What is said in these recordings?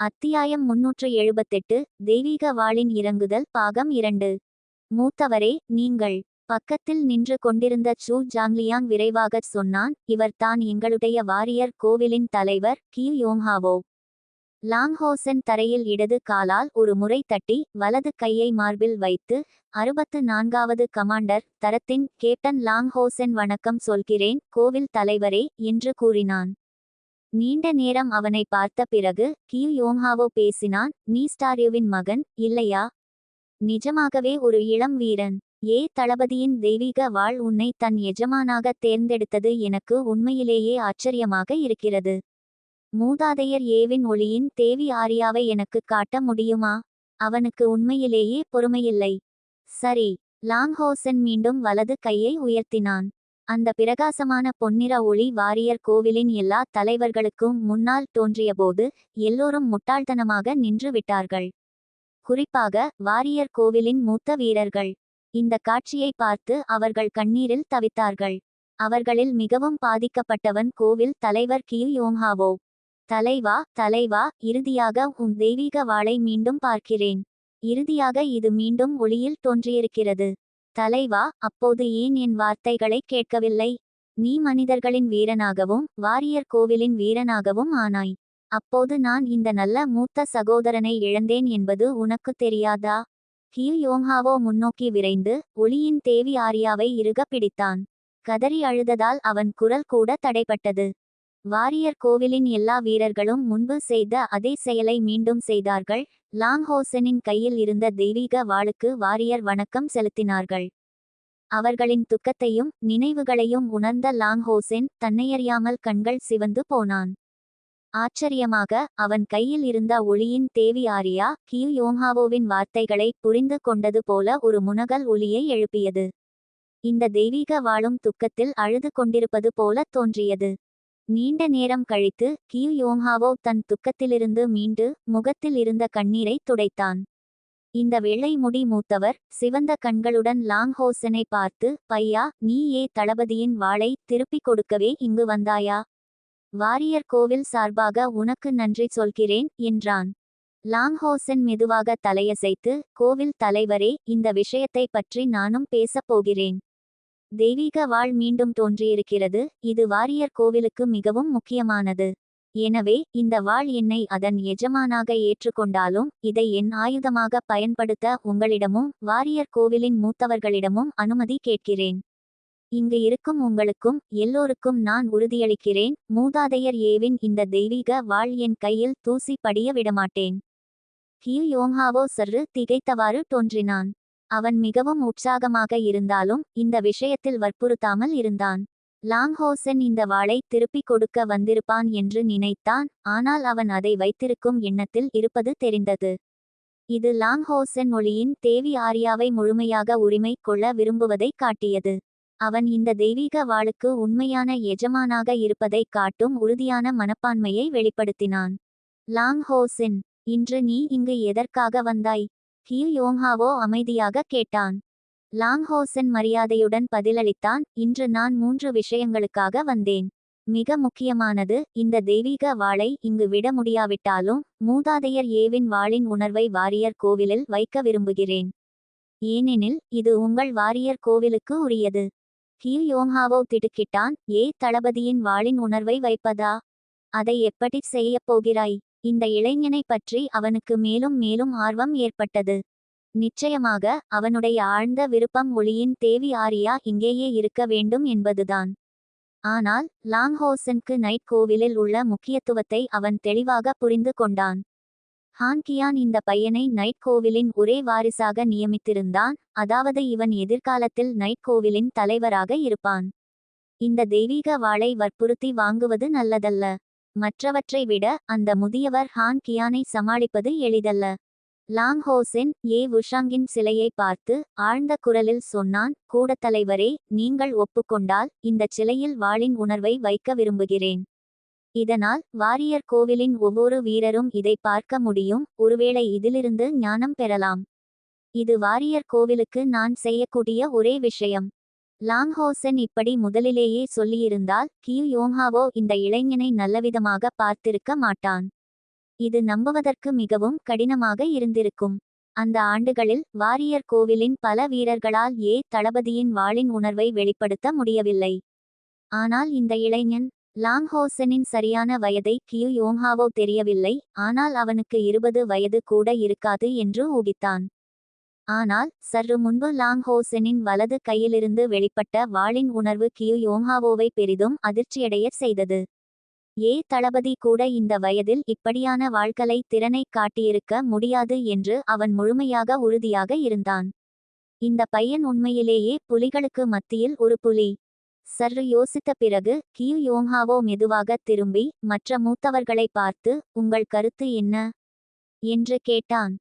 அத்தியாயம் முன்னூற்று எழுபத்தெட்டு தெய்வீக வாளின் இறங்குதல் பாகம் இரண்டு. மூத்தவரே நீங்கள். பக்கத்தில் நின்று கொண்டிருந்த சூ ஜாங்லியாங் விரைவாகச் சொன்னான் இவர் தான் எங்களுடைய வாரியர் கோவிலின் தலைவர் கியூ யோங்ஹாவோ. லாங்ஹோசன் தரையில் இடது காலால் ஒரு முறை தட்டி வலது கையை மார்பில் வைத்து அறுபத்து நான்காவது கமாண்டர் தரத்தின் கேப்டன் லாங்ஹோசன் வணக்கம் சொல்கிறேன் கோவில் தலைவரே என்று கூறினான். நீண்ட நேரம் அவனை பார்த்த பிறகு கியூ யோங்ஹாவோ பேசினான் நீ ஸ்டாரியுவின் மகன் இல்லையா? நிஜமாகவே ஒரு இளம் வீரன். ஏ தளபதியின் தெய்வீக வாழ் உன்னை தன் எஜமானாக தேர்ந்தெடுத்தது எனக்கு உண்மையிலேயே ஆச்சரியமாக இருக்கிறது. மூதாதையர் ஏவின் ஒளியின் தேவி ஆரியாவை எனக்கு காட்ட முடியுமா? அவனுக்கு உண்மையிலேயே பொறுமையில்லை. சரி. லாங்ஹோசன் மீண்டும் வலது கையை உயர்த்தினான். அந்த பிரகாசமான பொன்னிற ஒளி வாரியர் கோவிலின் எல்லா தலைவர்களுக்கும் முன்னால் தோன்றியபோது எல்லோரும் முட்டாள்தனமாக நின்று விட்டார்கள். குறிப்பாக வாரியர் கோவிலின் மூத்த வீரர்கள். இந்த காட்சியை பார்த்து அவர்கள் கண்ணீரில் தவித்தார்கள். அவர்களில் மிகவும் பாதிக்கப்பட்டவன் கோவில் தலைவர் கியூ யோங்ஹாவோ தலைவா தலைவா இறுதியாக உன் தெய்வீக வாளை மீண்டும் பார்க்கிறேன். இறுதியாக இது மீண்டும் ஒளியில் தோன்றியிருக்கிறது. தலைவா அப்போது ஏன் என் வார்த்தைகளை கேட்கவில்லை? நீ மனிதர்களின் வீரனாகவும் வாரியர் கோவிலின் வீரனாகவும் ஆனாய். அப்போது நான் இந்த நல்ல மூத்த சகோதரனை இழந்தேன் என்பது உனக்கு தெரியாதா? கியூ யோங்ஹாவோ முன்னோக்கி விரைந்து ஒளியின் தேவி ஆரியாவை இறுக பிடித்தான். கதறி அழுததால் அவன் குரல் கூட தடைப்பட்டது. வாரியர் கோவிலின் எல்லா வீரர்களும் முன்பு செய்த அதே செயலை மீண்டும் செய்தார்கள். லாங்ஹோசனின் கையில் இருந்த தெய்வீக வாளுக்கு வாரியர் வணக்கம் செலுத்தினார்கள். அவர்களின் துக்கத்தையும் நினைவுகளையும் உணர்ந்த லாங்ஹோசென் தன்னையறியாமல் கண்கள் சிவந்து போனான். ஆச்சரியமாக அவன் கையில் இருந்த ஒளியின் தேவி ஆரியா கியூ யோங்ஹாவோவின் வார்த்தைகளை புரிந்து கொண்டது போல ஒரு முனகல் ஒளியை எழுப்பியது. இந்த தெய்வீக வாழும் துக்கத்தில் அழுது கொண்டிருப்பது போல தோன்றியது. நீண்ட நேரம் கழித்து கியூ யோங்ஹாவோ தன் துக்கத்திலிருந்து மீண்டு முகத்தில் இருந்த கண்ணீரை துடைத்தான். இந்த வெள்ளை முடி மூத்தவர் சிவந்த கண்களுடன் லாங் ஹோசனை பார்த்து பையா நீ ஏ தளபதியின் வாளை திருப்பிக் கொடுக்கவே இங்கு வந்தாயா? வாரியர் கோவில் சார்பாக உனக்கு நன்றி சொல்கிறேன் என்றான். லாங்ஹோசன் மெதுவாக தலையசைத்து கோவில் தலைவரே இந்த விஷயத்தை பற்றி நானும் பேசப் போகிறேன். தெய்வீக வாழ் மீண்டும் தோன்றியிருக்கிறது. இது வாரியர் கோவிலுக்கு மிகவும் முக்கியமானது. எனவே இந்த வாழ் என்னை அதன் எஜமானாக ஏற்றுக்கொண்டாலும் இதை என் ஆயுதமாக பயன்படுத்த உங்களிடமும் வாரியர் கோவிலின் மூத்தவர்களிடமும் அனுமதி கேட்கிறேன். இங்கு இருக்கும் உங்களுக்கும் எல்லோருக்கும் நான் உறுதியளிக்கிறேன். மூதாதையர் ஏவின் இந்த தெய்வீக வாழ் என் கையில் தூசி படிய விடமாட்டேன். கியூ யோங்ஹாவோ சற்று திகைத்தவாறு தோன்றினான். அவன் மிகவும் உற்சாகமாக இருந்தாலும் இந்த விஷயத்தில் வற்புறுத்தாமல் இருந்தான். லாங்ஹோசன் இந்த வாளை திருப்பிக் கொடுக்க வந்திருப்பான் என்று நினைத்தான் ஆனால் அவன் அதை வைத்திருக்கும் எண்ணத்தில் இருப்பது தெரிந்தது. இது லாங்ஹோசன் மொழியின் தேவி ஆரியாவை முழுமையாக உரிமை கொள்ள விரும்புவதை காட்டியது. அவன் இந்த தெய்வீக வாளுக்கு உண்மையான எஜமானாக இருப்பதை காட்டும் உறுதியான மனப்பான்மையை வெளிப்படுத்தினான். லாங் ஹோசின் இன்று நீ இங்கு எதற்காக வந்தாய்? கியூ யோங்ஹாவோ அமைதியாக கேட்டான். லாங்ஹோசன் மரியாதையுடன் பதிலளித்தான் இன்று நான் மூன்று விஷயங்களுக்காக வந்தேன். மிக முக்கியமானது இந்த தெய்வீக வாளை இங்கு விட முடியாவிட்டாலும் மூதாதையர் ஏவின் வாளின் உணர்வை வாரியர் கோவிலில் வைக்க விரும்புகிறேன். ஏனெனில் இது உங்கள் வாரியர் கோவிலுக்கு உரியது ஹியூ யோங்ஹாவோ திடுக்கிட்டான் ஏ தளபதியின் வாளின் உணர்வை வைப்பதா? அதை எப்படி செய்யப் போகிறாய்? இந்த இளைஞனை பற்றி அவனுக்கு மேலும் மேலும் ஆர்வம் ஏற்பட்டது. நிச்சயமாக அவனுடைய ஆழ்ந்த விருப்பம் ஒளியின் தேவி ஆரியா இங்கேயே இருக்க வேண்டும் என்பதுதான். ஆனால் லாங்ஹோசனுக்கு நைட் கோவிலில் உள்ள முக்கியத்துவத்தை அவன் தெளிவாக புரிந்து கொண்டான். ஹான்கியான் இந்த பையனை நைட் கோவிலின் ஒரே வாரிசாக நியமித்திருந்தான் அதாவது இவன் எதிர்காலத்தில் நைட் கோவிலின் தலைவராக இருப்பான். இந்த தெய்வீக வாளை வற்புறுத்தி வாங்குவது நல்லதல்ல. மற்றவற்றை விட அந்த முதியவர் ஹான் கியானை சமாளிப்பது எளிதல்ல. லாங் ஹோசென் ஏ உஷாங்கின் சிலையை பார்த்து ஆழ்ந்த குரலில் சொன்னான் கூடத்தலைவரே நீங்கள் ஒப்புக்கொண்டால் இந்த சிலையில் வாளின் உணர்வை வைக்க விரும்புகிறேன். இதனால் வாரியர் கோவிலின் ஒவ்வொரு வீரரும் இதை பார்க்க முடியும் ஒருவேளை இதிலிருந்து ஞானம் பெறலாம். இது வாரியர் கோவிலுக்கு நான் செய்யக்கூடிய ஒரே விஷயம். லாங்ஹோசன் இப்படி முதலிலேயே சொல்லியிருந்தால் கியூ யோங்ஹாவோ இந்த இளைஞனை நல்லவிதமாக பார்த்திருக்க மாட்டான். இது நம்புவதற்கு மிகவும் கடினமாக இருந்திருக்கும். அந்த ஆண்டுகளில் வாரியர் கோவிலின் பல வீரர்களால் ஏ தளபதியின் வாளின் உணர்வை வெளிப்படுத்த முடியவில்லை. ஆனால் இந்த இளைஞன் லாங்ஹோசனின் சரியான வயதை கியூ யோங்ஹாவோ தெரியவில்லை ஆனால் அவனுக்கு இருபது வயது கூட இருக்காது என்று ஊகித்தான். ஆனால் சற்று முன்பு லாங் ஹோசனின் வலது கையிலிருந்து வெளிப்பட்ட வாளின் உணர்வு கியூ யோங்ஹாவோவை பெரிதும் அதிர்ச்சியடையச் செய்தது. ஏ தளபதி கூட இந்த வயதில் இப்படியான வாழ்க்கலை திறனை காட்டியிருக்க முடியாது என்று அவன் முழுமையாக உறுதியாக இருந்தான். இந்த பையன் உண்மையிலேயே புலிகளுக்கு மத்தியில் ஒரு புலி. சற்று யோசித்த பிறகு கியூ யோங்ஹாவோ மெதுவாக திரும்பி மற்ற மூத்தவர்களை பார்த்து உங்கள் கருத்து என்ன என்று கேட்டான்.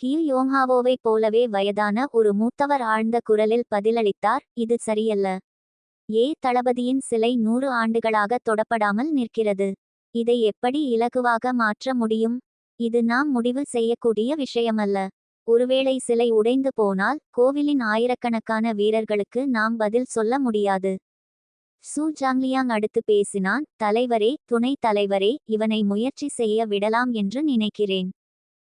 கியூ யோங்ஹாவோவைப் போலவே வயதான ஒரு மூத்தவர் ஆழ்ந்த குரலில் பதிலளித்தார் இது சரியல்ல. ஏ தளபதியின் சிலை நூறு ஆண்டுகளாக தொடப்படாமல் நிற்கிறது. இதை எப்படி இலகுவாக மாற்ற முடியும்? இது நாம் முடிவு செய்யக்கூடிய விஷயமல்ல. ஒருவேளை சிலை உடைந்து போனால் கோவிலின் ஆயிரக்கணக்கான வீரர்களுக்கு நாம் பதில் சொல்ல முடியாது. சு ஜாங்லியாங் அடுத்து பேசினான் தலைவரே துணைத் தலைவரே இவனை முயற்சி செய்ய விடலாம் என்று நினைக்கிறேன்.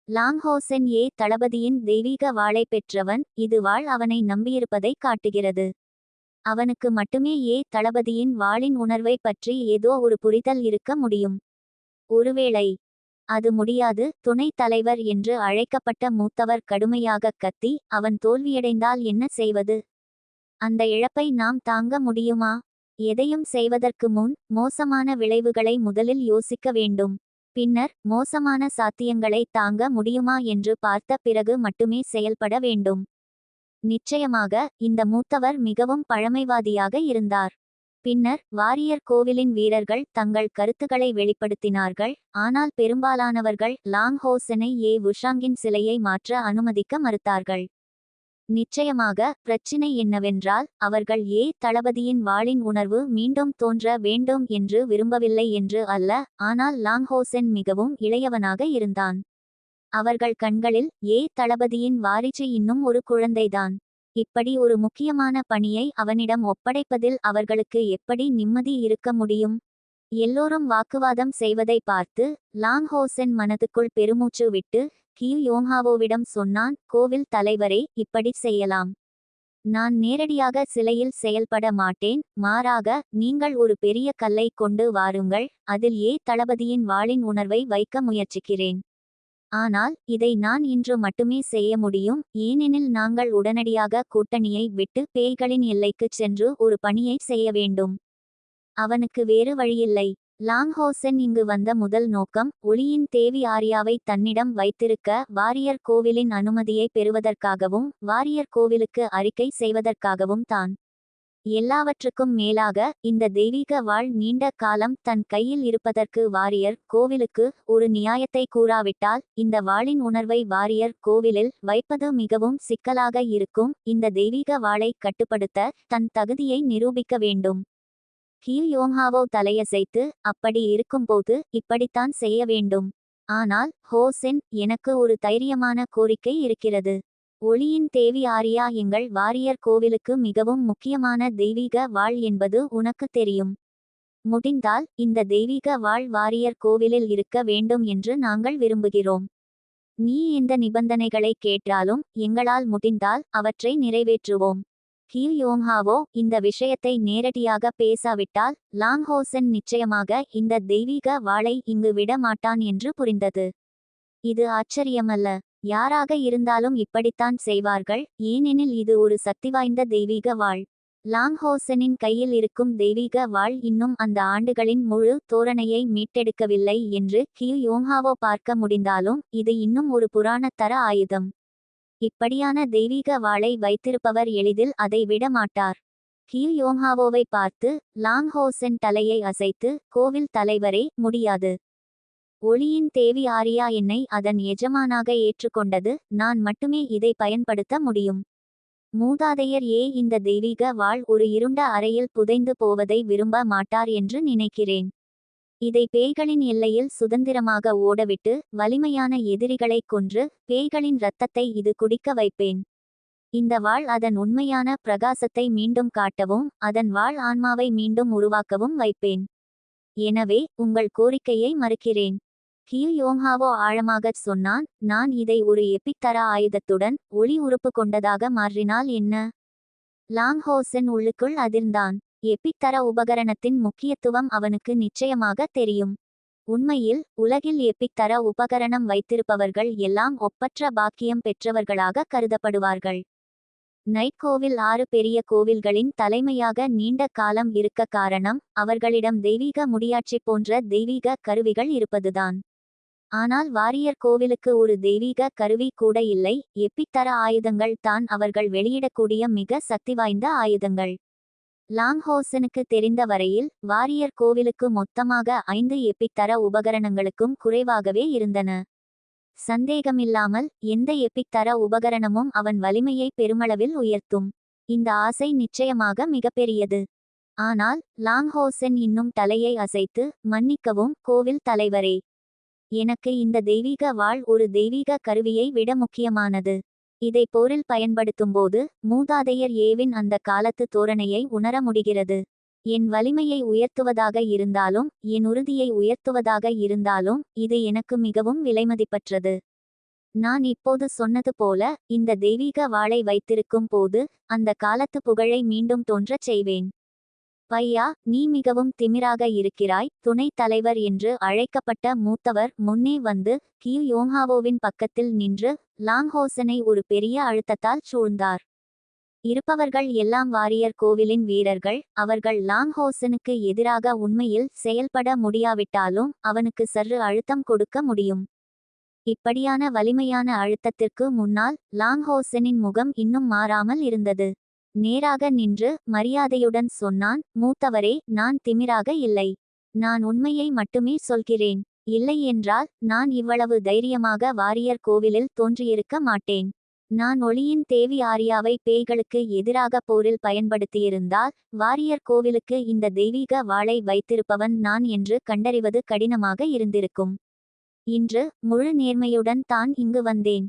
லாங்ஹோசென் ஏ தளபதியின் தெய்வீக வாளை பெற்றவன் இது வாழ் அவனை நம்பியிருப்பதை காட்டுகிறது. அவனுக்கு மட்டுமே ஏ தளபதியின் வாளின் உணர்வை பற்றி ஏதோ ஒரு புரிதல் இருக்க முடியும். ஒருவேளை அது முடியாது துணைத் தலைவர் என்று அழைக்கப்பட்ட மூத்தவர் கடுமையாக கத்தி அவன் தோல்வியடைந்தால் என்ன செய்வது? அந்த இழப்பை நாம் தாங்க முடியுமா? எதையும் செய்வதற்கு முன் மோசமான விளைவுகளை முதலில் யோசிக்க வேண்டும். பின்னர் மோசமான சாத்தியங்களை தாங்க முடியுமா என்று பார்த்த பிறகு மட்டுமே செயல்பட வேண்டும். நிச்சயமாக இந்த மூத்தவர் மிகவும் பழமைவாதியாக இருந்தார். பின்னர் வாரியர் கோவிலின் வீரர்கள் தங்கள் கருத்துக்களை வெளிப்படுத்தினார்கள் ஆனால் பெரும்பாலானவர்கள் லாங் ஹோசனை ஏ உஷாங்கின் சிலையை மாற்ற அனுமதிக்க மறுத்தார்கள். நிச்சயமாக பிரச்சினை என்னவென்றால் அவர்கள் ஏ தளபதியின் வாளின் உணர்வு மீண்டும் தோன்ற வேண்டும் என்று விரும்பவில்லை என்று அல்ல ஆனால் லாங்ஹோசென் மிகவும் இளையவனாக இருந்தான். அவர்கள் கண்களில் ஏ தளபதியின் வாரிச்சு இன்னும் ஒரு குழந்தைதான். இப்படி ஒரு முக்கியமான பணியை அவனிடம் ஒப்படைப்பதில் அவர்களுக்கு எப்படி நிம்மதி இருக்க முடியும்? எல்லோரும் வாக்குவாதம் செய்வதை பார்த்து லாங்ஹோசென் மனதுக்குள் பெருமூச்சு விட்டு கீழ் யோங்ஹாவோவிடம் சொன்னான் கோவில் தலைவரே இப்படி செய்யலாம். நான் நேரடியாக சிலையில் செயல்பட மாட்டேன் மாறாக நீங்கள் ஒரு பெரிய கல்லை கொண்டு வாருங்கள் அதில் ஏ தளபதியின் வாளின் உணர்வை வைக்க முயற்சிக்கிறேன். ஆனால் இதை நான் இன்று மட்டுமே செய்ய முடியும் ஏனெனில் நாங்கள் உடனடியாக கூட்டணியை விட்டு பேய்களின் எல்லைக்குச் சென்று ஒரு பணியை செய்ய வேண்டும். அவனுக்கு வேறு வழியில்லை. லாங்ஹோசென் இங்கு வந்த முதல் நோக்கம் ஒளியின் தேவி ஆரியாவை தன்னிடம் வைத்திருக்க வாரியர் கோவிலின் அனுமதியை பெறுவதற்காகவும் வாரியர் கோவிலுக்கு அறிக்கை செய்வதற்காகவும் தான். எல்லாவற்றுக்கும் மேலாக இந்த தெய்வீக வாழ் நீண்ட காலம் தன் கையில் இருப்பதற்கு வாரியர் கோவிலுக்கு ஒரு நியாயத்தை கூறாவிட்டால் இந்த வாளின் உணர்வை வாரியர் கோவிலில் வைப்பது மிகவும் சிக்கலாக இருக்கும் இந்த தெய்வீக வாளை கட்டுப்படுத்த தன் தகுதியை நிரூபிக்க வேண்டும். கியூ யோங்ஹாவோ தலையசைத்து அப்படி இருக்கும்போது இப்படித்தான் செய்ய வேண்டும். ஆனால் ஹோசென் எனக்கு ஒரு தைரியமான கோரிக்கை இருக்கிறது. ஒளியின் தேவி ஆரியா எங்கள் வாரியர் கோவிலுக்கு மிகவும் முக்கியமான தெய்வீக வாழ் என்பது உனக்கு தெரியும். முடிந்தால் இந்த தெய்வீக வாழ் வாரியர் கோவிலில் இருக்க வேண்டும் என்று நாங்கள் விரும்புகிறோம். நீ எந்த நிபந்தனைகளை கேட்டாலும் எங்களால் முடிந்தால் அவற்றை நிறைவேற்றுவோம். கியூ யோங்ஹாவோ இந்த விஷயத்தை நேரடியாக பேசாவிட்டால் லாங்ஹோசன் நிச்சயமாக இந்த தெய்வீக வாளை இங்கு விட மாட்டான் என்று புரிந்தது. இது ஆச்சரியமல்ல. யாராக இருந்தாலும் இப்படித்தான் செய்வார்கள் ஏனெனில் இது ஒரு சக்திவாய்ந்த தெய்வீக வாழ் லாங்ஹோசனின் கையில் இருக்கும் தெய்வீக வாழ் இன்னும் அந்த ஆண்டுகளின் முழு தோரணையை மீட்டெடுக்கவில்லை என்று கியூ யோங்ஹாவோ பார்க்க முடிந்தாலும் இது இன்னும் ஒரு புராணத்தர ஆயுதம். இப்படியான தெய்வீக வாளை வைத்திருப்பவர் எளிதில் அதை விட மாட்டார். கியூ யோங்ஹாவோவை பார்த்து லாங் ஹோசென் தலையை அசைத்து கோவில் தலைவரே முடியாது. ஒளியின் தேவி ஆரியா என்னை அதன் எஜமானாக ஏற்றுக்கொண்டது நான் மட்டுமே இதை பயன்படுத்த முடியும். மூதாதையர் ஏ இந்த தெய்வீக வாழ் ஒரு இருண்ட அறையில் புதைந்து போவதை விரும்ப மாட்டார் என்று நினைக்கிறேன். இதை பேய்களின் எல்லையில் சுதந்திரமாக ஓடவிட்டு வலிமையான எதிரிகளைக் கொன்று பேய்களின் இரத்தத்தை இது குடிக்க வைப்பேன். இந்த வாழ் அதன் உண்மையான பிரகாசத்தை மீண்டும் காட்டவும் அதன் வாழ் ஆன்மாவை மீண்டும் உருவாக்கவும் வைப்பேன். எனவே உங்கள் கோரிக்கையை மறுக்கிறேன். கியூ யோங்ஹாவோ ஆழமாகச் சொன்னான் நான் இதை ஒரு எப்பிக் ஆயுதத்துடன் ஒளி உறுப்பு கொண்டதாக மாற்றினால் என்ன? லாங்ஹோசன் உள்ளுக்குள் அதிர்ந்தான். எப்பிக் தர உபகரணத்தின் முக்கியத்துவம் அவனுக்கு நிச்சயமாக தெரியும். உண்மையில் உலகில் எப்பிக் தர உபகரணம் வைத்திருப்பவர்கள் எல்லாம் ஒப்பற்ற பாக்கியம் பெற்றவர்களாக கருதப்படுவார்கள். நைட் கோவில் ஆறு பெரிய கோவில்களின் தலைமையாக நீண்ட காலம் இருக்க காரணம் அவர்களிடம் தெய்வீக முடியாட்சி போன்ற தெய்வீக கருவிகள் இருப்பதுதான். ஆனால் வாரியர் கோவிலுக்கு ஒரு தெய்வீக கருவி கூட இல்லை எப்பித்தர ஆயுதங்கள் தான் அவர்கள் வெளியிடக்கூடிய மிக சக்தி வாய்ந்த ஆயுதங்கள். லாங்ஹோசனுக்கு தெரிந்த வரையில் வாரியர் கோவிலுக்கு மொத்தமாக ஐந்து எப்பித்தர உபகரணங்களுக்கும் குறைவாகவே இருந்தன. சந்தேகமில்லாமல் எந்த எப்பித்தர உபகரணமும் அவன் வலிமையை பெருமளவில் உயர்த்தும். இந்த ஆசை நிச்சயமாக மிகப்பெரியது. ஆனால் லாங்ஹோசன் இன்னும் தலையை அசைத்து மன்னிக்கவும் கோவில் தலைவரே. எனக்கு இந்த தெய்வீக வாழ் ஒரு தெய்வீக கருவியை விட முக்கியமானது. இதை போரில் பயன்படுத்தும்போது மூதாதையர் ஏவின் அந்த காலத்து தோரணையை உணர முடிகிறது. என் வலிமையை உயர்த்துவதாக இருந்தாலும் என் உறுதியை உயர்த்துவதாக இருந்தாலும் இது எனக்கு மிகவும் விலைமதிப்பற்றது. நான் இப்போது சொன்னது போல இந்த தெய்வீக வாளை வைத்திருக்கும் போது அந்த காலத்து புகழை மீண்டும் தோன்றச் செய்வேன். பையா நீ மிகவும் திமிராக இருக்கிறாய் துணைத் தலைவர் என்று அழைக்கப்பட்ட மூத்தவர் முன்னே வந்து கியூ யோங்ஹாவோவின் பக்கத்தில் நின்று லாங்ஹோசனை ஒரு பெரிய அழுத்தத்தால் சூழ்ந்தார். இருப்பவர்கள் எல்லாம் வாரியர் கோவிலின் வீரர்கள் அவர்கள் லாங்ஹோசனுக்கு எதிராக உண்மையில் செயல்பட முடியாவிட்டாலும் அவனுக்கு சற்று அழுத்தம் கொடுக்க முடியும். இப்படியான வலிமையான அழுத்தத்திற்கு முன்னால் லாங்ஹோசனின் முகம் இன்னும் மாறாமல் இருந்தது. நேராக நின்று மரியாதையுடன் சொன்னான் மூத்தவரே நான் திமிராக இல்லை. நான் உண்மையை மட்டுமே சொல்கிறேன். இல்லை என்றால் நான் இவ்வளவு தைரியமாக வாரியர் கோவிலில் தோன்றியிருக்க மாட்டேன். நான் ஒளியின் தேவி ஆரியாவை பேய்களுக்கு எதிராக போரில் பயன்படுத்தியிருந்தால் வாரியர் கோவிலுக்கு இந்த தெய்வீக வாளை வைத்திருப்பவன் நான் என்று கண்டறிவது கடினமாக இருந்திருக்கும். இன்று முழு நேர்மையுடன் தான் இங்கு வந்தேன்.